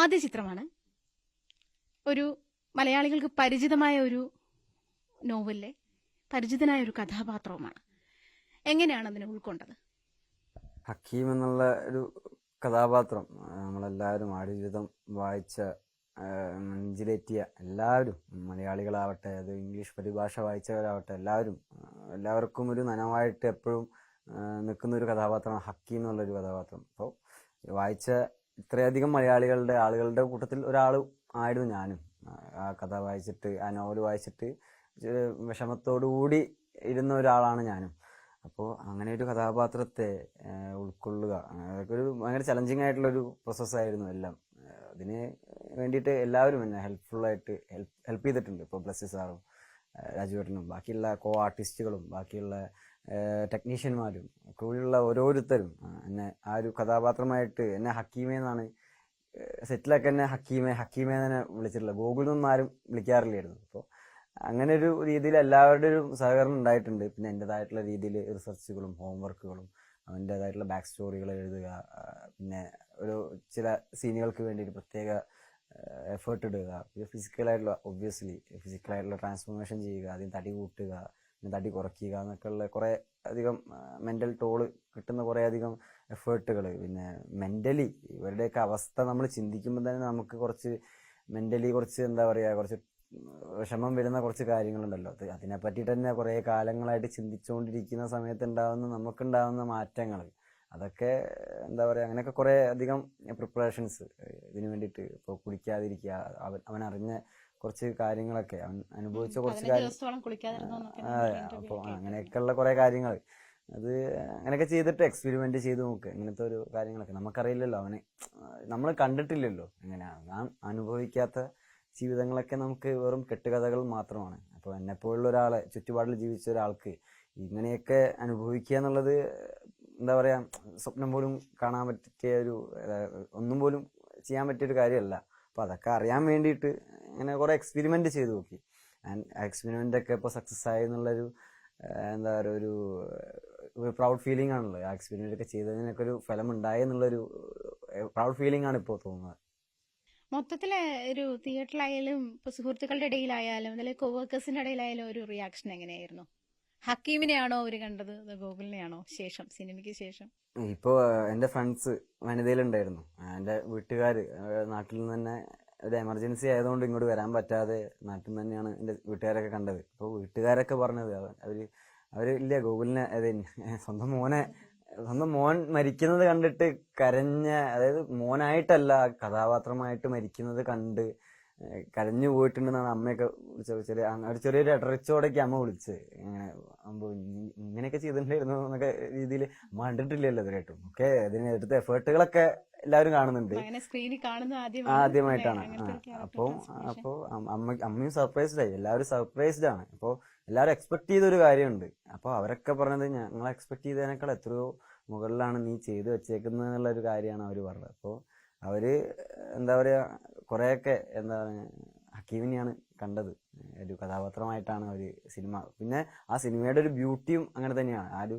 ആദ്യ ചിത്രമാണ്. ഒരു മലയാളികൾക്ക് പരിചിതമായ ഒരു നോവലിലെ പരിചിതനായ ഒരു കഥാപാത്രവുമാണ്. എങ്ങനെയാണ് അതിനെ ഉൾക്കൊണ്ടത്? ഹക്കീം എന്നുള്ള ഒരു കഥാപാത്രം നമ്മളെല്ലാവരും ആടുജീവിതം വായിച്ച ആ, നെഞ്ചിലേറ്റിയ എല്ലാവരും മലയാളികളാവട്ടെ അത് ഇംഗ്ലീഷ് പരിഭാഷ വായിച്ചവരാവട്ടെ എല്ലാവരും എല്ലാവർക്കും ഒരു നനവായിട്ട് എപ്പോഴും നിൽക്കുന്ന ഒരു കഥാപാത്രമാണ് ഹക്കീം എന്നുള്ളൊരു കഥാപാത്രം. അപ്പോൾ വായിച്ച ഇത്രയധികം മലയാളികളുടെ ആളുകളുടെ കൂട്ടത്തിൽ ഒരാൾ ആയിരുന്നു ഞാനും. ആ, കഥ വായിച്ചിട്ട് ആ നോവൽ വായിച്ചിട്ട് ഒരു വിഷമത്തോടു കൂടി ഇരുന്ന ഒരാളാണ് ഞാനും. അപ്പോൾ അങ്ങനെ ഒരു കഥാപാത്രത്തെ ഉൾക്കൊള്ളുക അതൊക്കെ ഒരു ഭയങ്കര ചലഞ്ചിങ് ആയിട്ടുള്ളൊരു പ്രോസസ്സായിരുന്നു എല്ലാം. അതിന് വേണ്ടിയിട്ട് എല്ലാവരും എന്നെ ഹെൽപ്ഫുള്ളായിട്ട് ഹെൽപ്പ് ഹെൽപ്പ് ചെയ്തിട്ടുണ്ട്. ഇപ്പോൾ ബ്ലസ്സി സാറും രാജുവേട്ടനും ബാക്കിയുള്ള കോ ആർട്ടിസ്റ്റുകളും ബാക്കിയുള്ള ടെക്നീഷ്യന്മാരും കൂടെയുള്ള ഓരോരുത്തരും എന്നെ ആ ഒരു കഥാപാത്രമായിട്ട് എന്നെ ഹക്കീമേ എന്നാണ് സെറ്റിലൊക്കെ എന്നെ ഹക്കീമേ ഹക്കീമേ തന്നെ വിളിച്ചിട്ടുള്ളത്. ഗൂഗിളിൽ നിന്നും ആരും വിളിക്കാറില്ലായിരുന്നു. അപ്പോൾ അങ്ങനെ ഒരു രീതിയിൽ എല്ലാവരുടെയും ഒരു സഹകരണം ഉണ്ടായിട്ടുണ്ട്. പിന്നെ എന്റെതായിട്ടുള്ള രീതിയിൽ റിസർച്ചുകളും ഹോംവർക്കുകളും അവന്റെതായിട്ടുള്ള ബാക്ക് സ്റ്റോറികൾ എഴുതുക പിന്നെ ഒരു ചില സീനുകൾക്ക് വേണ്ടി ഒരു പ്രത്യേക എഫേർട്ട് ഇടുക ഫിസിക്കലായിട്ടുള്ള ഒബ്വിയസ്ലി ഫിസിക്കലായിട്ടുള്ള ട്രാൻസ്ഫോർമേഷൻ ചെയ്യുക ആദ്യം തടി കൂട്ടുക പിന്നെ തടി കുറയ്ക്കുക എന്നൊക്കെ ഉള്ള കുറേ അധികം മെന്റൽ ടോൾ കിട്ടുന്ന കുറേ അധികം എഫേർട്ടുകൾ പിന്നെ മെന്റലി ഇവരുടെയൊക്കെ അവസ്ഥ നമ്മൾ ചിന്തിക്കുമ്പോൾ തന്നെ നമുക്ക് കുറച്ച് മെന്റലി കുറച്ച് എന്താ പറയുക കുറച്ച് വിഷമം വരുന്ന കുറച്ച് കാര്യങ്ങളുണ്ടല്ലോ. അത് പറ്റിയിട്ട് തന്നെ കുറേ കാലങ്ങളായിട്ട് ചിന്തിച്ചുകൊണ്ടിരിക്കുന്ന സമയത്ത് ഉണ്ടാകുന്ന നമുക്കുണ്ടാകുന്ന മാറ്റങ്ങൾ. അതൊക്കെ എന്താ പറയുക അങ്ങനെയൊക്കെ കുറേ അധികം പ്രിപ്പറേഷൻസ് ഇതിനു വേണ്ടിയിട്ട് ഇപ്പോൾ കുടിക്കാതിരിക്കുക അവൻ അറിഞ്ഞ കുറച്ച് കാര്യങ്ങളൊക്കെ അവൻ അനുഭവിച്ച കുറച്ച് അതെ കാര്യം അപ്പോൾ അങ്ങനെയൊക്കെയുള്ള കുറേ കാര്യങ്ങൾ. അത് അങ്ങനെയൊക്കെ ചെയ്തിട്ട് എക്സ്പെരിമെന്റ് ചെയ്ത് നോക്ക്. ഇങ്ങനത്തെ ഒരു കാര്യങ്ങളൊക്കെ. നമുക്കറിയില്ലല്ലോ അവനെ. നമ്മൾ കണ്ടിട്ടില്ലല്ലോ എങ്ങനെയാണ് നാം അനുഭവിക്കാത്ത ജീവിതങ്ങളൊക്കെ നമുക്ക് വെറും കെട്ടുകഥകൾ മാത്രമാണ്. അപ്പോൾ എന്നെപ്പോലുള്ള ഒരാളെ ചുറ്റുപാടിൽ ജീവിച്ച ഒരാൾക്ക് ഇങ്ങനെയൊക്കെ അനുഭവിക്കുക എന്നുള്ളത് എന്താ പറയാ സ്വപ്നം പോലും കാണാൻ പറ്റിയ ഒരു ഒന്നും പോലും ചെയ്യാൻ പറ്റിയ ഒരു കാര്യമല്ല. അപ്പോൾ അതൊക്കെ അറിയാൻ വേണ്ടിയിട്ട് ഇങ്ങനെ കുറേ എക്സ്പെരിമെന്റ് ചെയ്ത് നോക്കി. ആൻഡ് എക്സ്പെരിമെന്റ് ഒക്കെ ഇപ്പോൾ സക്സസ് ആയി എന്നുള്ളൊരു എന്താ പറയുക ഒരു ഒരു പ്രൗഡ് ഫീലിംഗ് ആണല്ലോ ആ എക്സ്പീരിയൻസ് ഒക്കെ ചെയ്തതിനൊക്കെ ഒരു ഫലം ഉണ്ടായി എന്നുള്ളൊരു പ്രൗഡ് ഫീലിംഗ് ആണ് ഇപ്പോൾ തോന്നുന്നത്. മൊത്തത്തിൽ ഒരു തിയേറ്ററിലായാലും ഇപ്പൊ സുഹൃത്തുക്കളുടെ ഇടയിലായാലും അല്ലെങ്കിൽ കോവർക്കേഴ്സിന്റെ ഇടയിലായാലും ഒരു റിയാക്ഷൻ എങ്ങനെയായിരുന്നു? ഹക്കീമിനെയാണോ അവർ കണ്ടത്? ഗോകുലിനെയാണോ ശേഷം സിനിമയ്ക്ക് ശേഷം? ഇപ്പോ എന്റെ ഫ്രണ്ട്സ് വനിതയിലുണ്ടായിരുന്നു. എന്റെ വീട്ടുകാര് നാട്ടിൽ നിന്ന് തന്നെ ഒരു എമർജൻസി ആയതുകൊണ്ട് ഇങ്ങോട്ട് വരാൻ പറ്റാതെ നാട്ടിൽ നിന്ന് തന്നെയാണ് എന്റെ വീട്ടുകാരൊക്കെ കണ്ടത്. അപ്പോൾ വീട്ടുകാരൊക്കെ പറഞ്ഞത് അവർ അവർ ഇല്ല ഗോകുലിനെ അതെ സ്വന്തം മോനെ സ്വന്തം മോൻ മരിക്കുന്നത് കണ്ടിട്ട് കരഞ്ഞ അതായത് മോനായിട്ടല്ല കഥാപാത്രമായിട്ട് മരിക്കുന്നത് കണ്ട് കരഞ്ഞു പോയിട്ടുണ്ടെന്നാണ് അമ്മയൊക്കെ വിളിച്ചത്. ചെറിയ ഒരു ചെറിയൊരു ഇടറിച്ചോടൊക്കെ അമ്മ വിളിച്ച് ഇങ്ങനെ അമ്പോ ഇങ്ങനെയൊക്കെ ചെയ്തിട്ടുണ്ടായിരുന്നു എന്നൊക്കെ രീതിയിൽ അമ്മ കണ്ടിട്ടില്ലല്ലോ ഇതുവരെയായിട്ടും. ഒക്കെ അതിന് എടുത്ത എഫേർട്ടുകളൊക്കെ എല്ലാവരും കാണുന്നുണ്ട്. ആദ്യമായിട്ടാണ്. അപ്പോൾ അപ്പോൾ അമ്മ അമ്മയും സർപ്രൈസ്ഡ് ആയി. എല്ലാവരും സർപ്രൈസ്ഡ് ആണ്. അപ്പോൾ എല്ലാവരും എക്സ്പെക്ട് ചെയ്ത ഒരു കാര്യമുണ്ട്. അപ്പോൾ അവരൊക്കെ പറഞ്ഞത് ഞങ്ങൾ എക്സ്പെക്ട് ചെയ്തതിനേക്കാൾ എത്രയോ മുകളിലാണ് നീ ചെയ്തു വെച്ചേക്കുന്നത് എന്നുള്ള ഒരു കാര്യമാണ് അവർ പറഞ്ഞത്. അപ്പോൾ അവർ എന്താ പറയാ കുറേയൊക്കെ എന്താ ഹക്കീമിനെയാണ് കണ്ടത്. ഒരു കഥാപാത്രമായിട്ടാണ് ഒരു സിനിമ പിന്നെ ആ സിനിമയുടെ ഒരു ബ്യൂട്ടിയും അങ്ങനെ തന്നെയാണ്. ആ ഒരു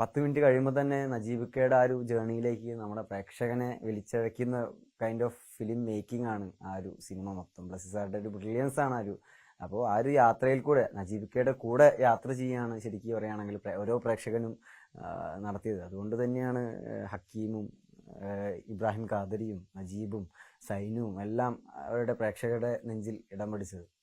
പത്ത് മിനിറ്റ് കഴിയുമ്പോൾ തന്നെ നജീബിക്കയുടെ ആ ഒരു ജേണിയിലേക്ക് നമ്മുടെ പ്രേക്ഷകനെ വിളിച്ചയക്കുന്ന കൈൻഡ് ഓഫ് ഫിലിം മേക്കിംഗ് ആണ് ആ ഒരു സിനിമ മൊത്തം. പ്ലസ് സാറിന്റെ ഒരു ബ്രില്യൻസ് ആണ് ആ ഒരു. അപ്പോൾ ആ ഒരു യാത്രയിൽ കൂടെ നജീബിക്കയുടെ കൂടെ യാത്ര ചെയ്യാണ് ശരിക്കും പറയുകയാണെങ്കിൽ ഓരോ പ്രേക്ഷകനും നടത്തിയത്. അതുകൊണ്ട് തന്നെയാണ് ഹക്കീമും ഇബ്രാഹിം ഖാദരിയും നജീബും സൈനുവും എല്ലാം അവരുടെ പ്രേക്ഷകരുടെ നെഞ്ചിൽ ഇടം പിടിച്ചത്.